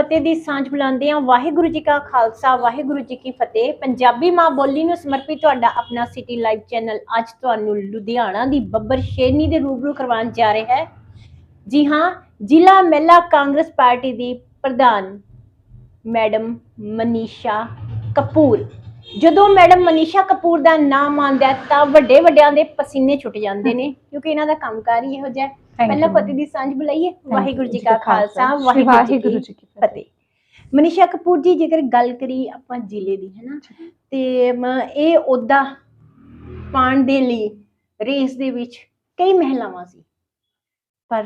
ਫਤਿਹ ਦੀ ਸਾਂਝ ਬੁਲਾਉਂਦੇ ਹਾਂ। ਵਾਹਿਗੁਰੂ ਜੀ ਕਾ ਖਾਲਸਾ, ਵਾਹਿਗੁਰੂ ਜੀ ਕੀ ਫਤਿਹ। ਪੰਜਾਬੀ ਮਾਂ ਬੋਲੀ ਨੂੰ ਸਮਰਪਿਤ ਤੁਹਾਡਾ ਆਪਣਾ ਸਿਟੀ ਲਾਈਵ ਚੈਨਲ ਅੱਜ ਤੁਹਾਨੂੰ ਲੁਧਿਆਣਾ ਦੀ ਬੱਬਰ ਸ਼ੇਰਨੀ ਦੇ ਰੂਬਰੂ ਕਰਵਾਉਣ ਜਾ ਰਿਹਾ ਹੈ। ਜੀ ਹਾਂ, ਜ਼ਿਲ੍ਹਾ ਮਹਿਲਾ ਕਾਂਗਰਸ ਪਾਰਟੀ ਦੀ ਪ੍ਰਧਾਨ ਮੈਡਮ ਮਨੀਸ਼ਾ ਕਪੂਰ। ਜਦੋਂ ਮੈਡਮ ਮਨੀਸ਼ਾ ਕਪੂਰ ਦਾ ਨਾਮ ਆਉਂਦਾ ਤਾਂ ਵੱਡੇ ਵੱਡਿਆਂ ਦੇ ਪਸੀਨੇ ਛੁੱਟ ਜਾਂਦੇ ਨੇ, ਕਿਉਂਕਿ ਇਹਨਾਂ ਦਾ ਕੰਮਕਾਰ ਹੀ ਇਹੋ ਜਿਹਾ ਪਹਿਲਾਂ ਫਤਿਹ ਦੀ ਸਾਂਝ ਬੁਲਾਈਏ। ਵਾਹਿਗੁਰੂ ਜੀ ਕਾ ਖਾਲਸਾ ਵਾਹਿਗੁਰੂ ਜੀ ਕੀ ਫਤਿਹ। ਮਨੀਸ਼ਾ ਕਪੂਰ ਜੀ ਜੇਕਰ ਗੱਲ ਕਰੀ ਆਪਾਂ ਜ਼ਿਲ੍ਹੇ ਦੀ ਹੈ ਨਾ ਤੇ ਇਹ ਉਹਦਾ ਪਾਣ ਦੇ ਲਈ ਰੇਸ ਦੇ ਵਿੱਚ ਕਈ ਮਹਿਲਾਵਾਂ ਸੀ। ਪਰ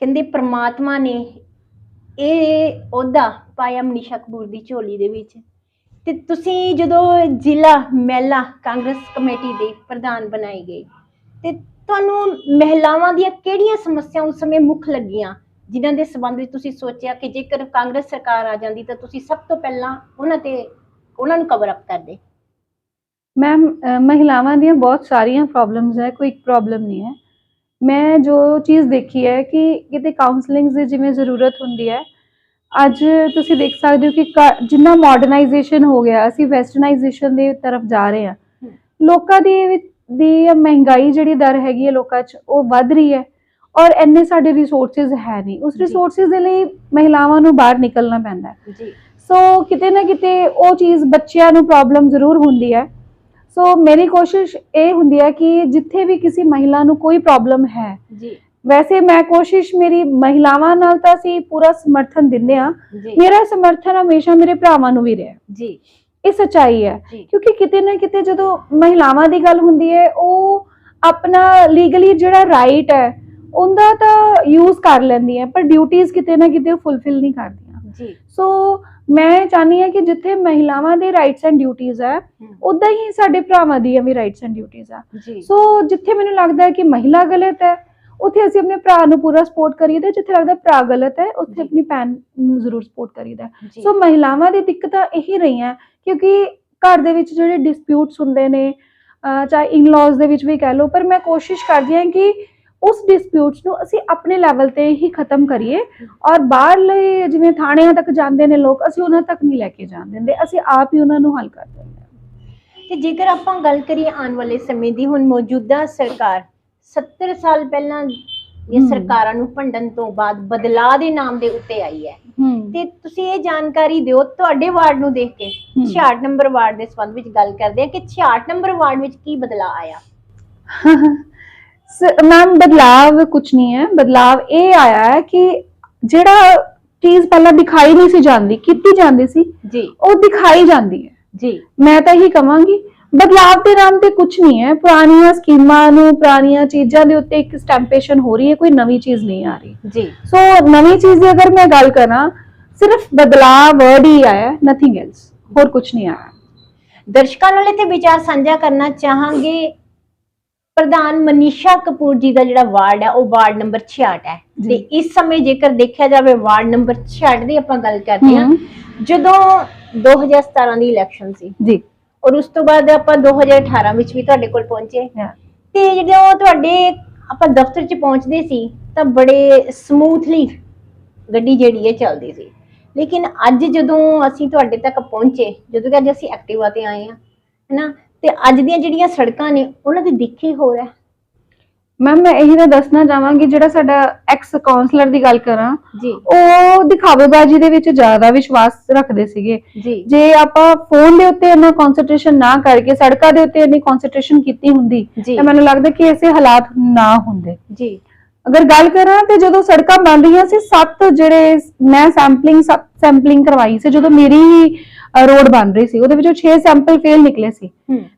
ਕਹਿੰਦੇ ਪ੍ਰਮਾਤਮਾ ਨੇ ਇਹ ਉਹਦਾ ਪਾਇਆ ਮਨੀਸ਼ਾ ਕਪੂਰ ਦੀ ਝੋਲੀ ਦੇ ਵਿੱਚ। ਤੇ ਤੁਸੀਂ ਜਦੋਂ ਜ਼ਿਲ੍ਹਾ ਮਹਿਲਾ ਕਾਂਗਰਸ ਕਮੇਟੀ ਦੇ ਪ੍ਰਧਾਨ ਬਣਾਏ ਗਏ ਤੇ ਤੁਹਾਨੂੰ ਮਹਿਲਾਵਾਂ ਦੀਆਂ ਕਿਹੜੀਆਂ ਸਮੱਸਿਆਵਾਂ ਉਸ ਸਮੇਂ ਮੁੱਖ ਲੱਗੀਆਂ? ਜਿਨ੍ਹਾਂ ਦੇ ਸੰਬੰਧ ਵਿੱਚ ਤੁਸੀਂ ਸੋਚਿਆ ਕਿ ਜੇਕਰ ਕਾਂਗਰਸ ਸਰਕਾਰ ਆ ਜਾਂਦੀ ਤਾਂ ਤੁਸੀਂ ਸਭ ਤੋਂ ਪਹਿਲਾਂ ਉਹਨਾਂ ਤੇ ਉਹਨਾਂ ਨੂੰ ਕਵਰ ਅਪ ਕਰਦੇ। ਮੈਮ ਮਹਿਲਾਵਾਂ ਦੀਆਂ ਬਹੁਤ ਸਾਰੀਆਂ ਪ੍ਰੋਬਲਮਸ ਹੈ ਕੋਈ ਇੱਕ ਪ੍ਰੋਬਲਮ ਨਹੀਂ ਹੈ। ਮੈਂ ਜੋ ਚੀਜ਼ ਦੇਖੀ ਹੈ ਕਿ ਕਿਤੇ ਕਾਉਂਸਲਿੰਗ ਦੀ ਜਿਵੇਂ ਜ਼ਰੂਰਤ ਹੁੰਦੀ ਹੈ ਅੱਜ ਤੁਸੀਂ ਦੇਖ ਸਕਦੇ ਹੋ ਕਿ ਜਿੰਨਾ ਮਾਡਰਨਾਈਜੇਸ਼ਨ ਹੋ ਗਿਆ ਅਸੀਂ ਵੈਸਟਰਨਾਈਜੇਸ਼ਨ ਦੇ ਤਰਫ ਜਾ ਰਹੇ ਹਾਂ। ਲੋਕਾਂ ਦੀ ਵਿੱਚ- ਦੀ ਮਹਿੰਗਾਈ ਜਿਹੜੀ ਦਰ ਹੈਗੀ ਹੈ ਲੋਕਾਂ 'ਚ ਉਹ ਵੱਧ ਰਹੀ ਹੈ ਔਰ ਇੰਨੇ ਸਾਡੇ ਰਿਸੋਰਸਸ ਹੈ ਨਹੀਂ। ਉਸ। ਰਿਸੋਰਸਸ ਦੇ ਲਈ ਮਹਿਲਾਵਾਂ ਨੂੰ ਬਾਹਰ ਨਿਕਲਣਾ ਪੈਂਦਾ ਹੈ। ਜੀ। ਸੋ ਕਿਤੇ ਨਾ ਕਿਤੇ ਉਹ ਚੀਜ਼ ਬੱਚਿਆਂ ਨੂੰ ਪ੍ਰੋਬਲਮ ਜ਼ਰੂਰ ਹੁੰਦੀ ਹੈ। ਸੋ ਮੇਰੀ ਕੋਸ਼ਿਸ਼ ਇਹ ਹੁੰਦੀ ਹੈ ਕਿ ਜਿੱਥੇ ਵੀ ਕਿਸੇ ਮਹਿਲਾ ਨੂੰ ਕੋਈ ਪ੍ਰੋਬਲਮ ਹੈ ਜੀ। ਵੈਸੇ ਮੈਂ ਕੋਸ਼ਿਸ਼ ਮੇਰੀ ਮਹਿਲਾਵਾਂ ਨਾਲ ਤਾਂ ਅਸੀਂ ਪੂਰਾ ਸਮਰਥਨ ਦਿੰਦੇ ਆ ਮੇਰਾ ਸਮਰਥਨ ਹਮੇਸ਼ਾ ਮੇਰੇ ਭਰਾਵਾਂ ਨੂੰ ਵੀ ਰਿਹਾ ਜੀ। ਇਹ ਸੱਚਾਈ ਹੈ। ਕਿਉਂਕਿ ਕਿਤੇ ਨਾ ਕਿਤੇ ਜਦੋਂ ਮਹਿਲਾਵਾਂ ਦੀ ਗੱਲ ਹੁੰਦੀ ਹੈ ਉਹ ਆਪਣਾ ਲੀਗਲੀ ਜਿਹੜਾ ਰਾਈਟ ਹੈ ਉਹਦਾ ਤਾਂ ਯੂਜ਼ ਕਰ ਲੈਂਦੀਆਂ ਪਰ ਡਿਊਟੀਆਂ ਕਿਤੇ ਨਾ ਕਿਤੇ ਫੁੱਲਫਿਲ ਨਹੀਂ ਕਰਦੀਆਂ। ਜੀ। ਸੋ ਮੈਂ ਚਾਹਨੀ ਹਾਂ ਕਿ ਜਿੱਥੇ ਮਹਿਲਾਵਾਂ ਦੇ ਰਾਈਟਸ ਐਂਡ ਡਿਊਟੀਆਂ ਹੈ ਉਦਾਂ ਹੀ ਸਾਡੇ ਭਰਾਵਾਂ ਦੀਆਂ ਵੀ ਰਾਈਟਸ ਐਂਡ ਡਿਊਟੀਆਂ ਆ। ਸੋ ਜਿੱਥੇ ਮੈਨੂੰ ਲੱਗਦਾ ਹੈ ਕਿ ਮਹਿਲਾ ਗਲਤ ਹੈ ਉੱਥੇ ਅਸੀਂ ਆਪਣੇ ਭਰਾ ਨੂੰ ਪੂਰਾ ਸਪੋਰਟ ਕਰੀਦਾ ਜਿੱਥੇ ਲੱਗਦਾ ਭਰਾ ਗਲਤ ਹੈ ਉੱਥੇ। ਆਪਣੀ ਭੈਣ ਨੂੰ ਜ਼ਰੂਰ ਸਪੋਰਟ ਕਰੀਦਾ ਸੋ ਮਹਿਲਾਵਾਂ ਦੀ ਦਿੱਕਤਾਂ ਇਹੀ ਰਹੀਆਂ ਕਿਉਂਕਿ ਘਰ ਦੇ ਵਿੱਚ ਜਿਹੜੇ ਡਿਸਪਿਊਟਸ ਹੁੰਦੇ ਨੇ ਚਾਹੇ ਇਨ-ਲॉज ਦੇ ਵਿੱਚ ਵੀ ਕਹਿ ਲਓ, ਪਰ ਮੈਂ ਕੋਸ਼ਿਸ਼ ਕਰਦੀ ਹਾਂ ਕਿ ਉਸ ਡਿਸਪਿਊਟਸ ਨੂੰ ਅਸੀਂ ਆਪਣੇ ਲੈਵਲ ਤੇ ਹੀ ਖਤਮ ਕਰੀਏ ਔਰ ਬਾਹਰਲੇ ਜਿਵੇਂ ਥਾਣਿਆਂ ਤੱਕ ਜਾਂਦੇ ਨੇ ਲੋਕ, ਅਸੀਂ ਉਹਨਾਂ ਤੱਕ ਨਹੀਂ ਲੈ ਕੇ ਜਾਣ ਦਿੰਦੇ, ਅਸੀਂ ਆਪ ਹੀ ਉਹਨਾਂ ਨੂੰ ਹੱਲ ਕਰ ਦਿੰਦੇ ਹਾਂ। ਤੇ ਜੇਕਰ ਆਪਾਂ ਗੱਲ ਕਰੀਏ ਆਉਣ ਵਾਲੇ ਸਮੇਂ ਦੀ, ਹੁਣ ਮੌਜੂਦਾ ਸਰਕਾਰ 70 ਸਾਲ ਪਹਿਲਾਂ ਇਹ ਹਮ। ਸਰਕਾਰਾਂ ਨੂੰ ਭੰਡਣ ਤੋਂ ਬਾਅਦ ਬਦਲਾਅ ਦੇ ਨਾਮ ਦੇ ਉੱਤੇ ਆਈ ਹੈ। ਤੇ ਤੁਸੀਂ ਇਹ ਜਾਣਕਾਰੀ ਦਿਓ ਤੁਹਾਡੇ ਵਾਰਡ ਨੂੰ ਦੇਖ ਕੇ। ਹਮ। 66 ਨੰਬਰ ਵਾਰਡ ਦੇ ਸੰਬੰਧ ਵਿੱਚ ਗੱਲ ਕਰਦੇ ਹਾਂ ਕਿ 66 ਨੰਬਰ ਵਾਰਡ ਵਿੱਚ ਕੀ ਬਦਲਾਅ ਆਇਆ? ਮੈਮ ਬਦਲਾਵ ਕੁਝ ਨਹੀਂ ਹੈ। ਬਦਲਾਵ ਇਹ ਆਇਆ ਹੈ ਕਿ ਜਿਹੜਾ ਚੀਜ਼ ਪਹਿਲਾਂ ਦਿਖਾਈ ਨਹੀਂ ਸੀ ਜਾਂਦੀ ਕੀਤੀ ਜਾਂਦੀ ਸੀ ਜੀ। ਉਹ ਦਿਖਾਈ ਜਾਂਦੀ ਹੈ। ਜੀ। ਮੈਂ ਤਾਂ ਇਹੀ ਕਵਾਂਗੀ ਬਦਲਾਵ ਦੇ ਨਾਮ ਤੇ ਕੁਝ ਨਹੀਂ ਹੈ। ਪੁਰਾਣੀਆਂ ਸਕੀਮਾਂ ਨੂੰ ਪੁਰਾਣੀਆਂ ਚੀਜ਼ਾਂ ਦੇ ਉੱਤੇ ਇੱਕ ਸਟੈਂਪੇਸ਼ਨ ਹੋ ਰਹੀ ਹੈ ਕੋਈ ਨਵੀਂ ਚੀਜ਼ ਨਹੀਂ ਆ ਰਹੀ। ਜੀ। ਸੋ ਨਵੀਂ ਚੀਜ਼ ਦੀ ਅਗਰ ਮੈਂ ਗੱਲ ਕਰਾਂ ਸਿਰਫ ਬਦਲਾਵ ਵਰਡ ਹੀ ਆਇਆ ਨਥਿੰਗ ਐਲਸ ਹੋਰ ਕੁਝ ਨਹੀਂ ਆਇਆ। ਦਰਸ਼ਕਾਂ ਨਾਲ ਇੱਥੇ ਵਿਚਾਰ ਸਾਂਝਾ ਕਰਨਾ ਚਾਹਾਂਗੇ। ਪ੍ਰਧਾਨ ਮਨੀਸ਼ਾ ਕਪੂਰ ਜੀ ਦਾ ਜਿਹੜਾ ਵਾਰਡ ਹੈ ਉਹ ਵਾਰਡ ਨੰਬਰ 66 ਹੈ। ਤੇ ਇਸ ਸਮੇਂ ਜੇਕਰ ਦੇਖਿਆ ਜਾਵੇ ਵਾਰਡ ਨੰਬਰ 66 ਦੀ ਆਪਾਂ ਗੱਲ ਕਰਦੇ ਹਾਂ। ਜਦੋਂ 2017 ਦੀ ਇਲੈਕਸ਼ਨ ਸੀ ਜੀ। ਔਰ ਉਸ ਤੋਂ ਬਾਅਦ ਆਪਾਂ 2018 ਵਿੱਚ ਵੀ ਤੁਹਾਡੇ ਕੋਲ ਪਹੁੰਚੇ। ਤੇ ਜਦੋਂ ਤੁਹਾਡੇ ਆਪਾਂ ਦਫ਼ਤਰ 'ਚ ਪਹੁੰਚਦੇ ਸੀ ਤਾਂ ਬੜੇ ਸਮੂਥਲੀ ਗੱਡੀ ਜਿਹੜੀ ਹੈ ਚੱਲਦੀ ਸੀ। ਲੇਕਿਨ ਅੱਜ ਜਦੋਂ ਅਸੀਂ ਤੁਹਾਡੇ ਤੱਕ ਪਹੁੰਚੇ ਜਦੋਂ ਕਿ ਅੱਜ ਅਸੀਂ ਐਕਟਿਵਾ ਤੇ ਆਏ ਆ ਹੈਨਾ? ਤੇ ਅੱਜ ਦੀਆਂ ਜਿਹੜੀਆਂ ਸੜਕਾਂ ਨੇ ਉਹਨਾਂ ਦੀ ਦਿੱਖੀ ਹੋ। ਰਿਹਾ ਮੈਮ ਮੈਂ ਇਹੀ ਤਾਂ ਦੱਸਣਾ ਚਾਹਾਂਗੀ ਜਿਹੜਾ ਸਾਡਾ ਐਕਸ ਕਾਉਂਸਲਰ ਦੀ ਗੱਲ ਕਰਾਂ ਜੀ। ਉਹ ਦਿਖਾਵੇਬਾਜ਼ੀ ਦੇ ਵਿੱਚ ਜ਼ਿਆਦਾ ਵਿਸ਼ਵਾਸ ਰੱਖਦੇ ਸੀਗੇ। ਜੀ। ਜੇ ਆਪਾਂ ਫੋਨ ਦੇ ਉੱਤੇ ਇੰਨਾ ਕਨਸੈਂਟਰੇਸ਼ਨ ਨਾ ਕਰਕੇ ਸੜਕਾਂ ਦੇ ਉੱਤੇ ਇੰਨੀ ਕਨਸੈਂਟਰੇਸ਼ਨ ਕੀਤੀ ਹੁੰਦੀ ਤਾਂ ਮੈਨੂੰ ਲੱਗਦਾ ਕਿ ਐਸੇ ਹਾਲਾਤ ਨਾ ਹੁੰਦੇ। ਜੀ। ਅਗਰ ਗੱਲ ਕਰਾਂ ਤੇ ਜਦੋਂ ਸੜਕਾਂ ਬਣ ਰਹੀਆਂ ਸੀ ਸੱਤ ਜਿਹੜੇ ਮੈਂ ਸੈਂਪਲਿੰਗ ਸੈਂਪਲਿੰਗ ਕਰਵਾਈ ਸੀ ਜਦੋਂ ਮੇਰੀ ਰੋਡ ਬਣ ਰਹੀ ਸੀ ਉਹਦੇ ਵਿੱਚੋਂ 6 ਸੈਂਪਲ ਫੇਲ ਨਿਕਲੇ ਸੀ।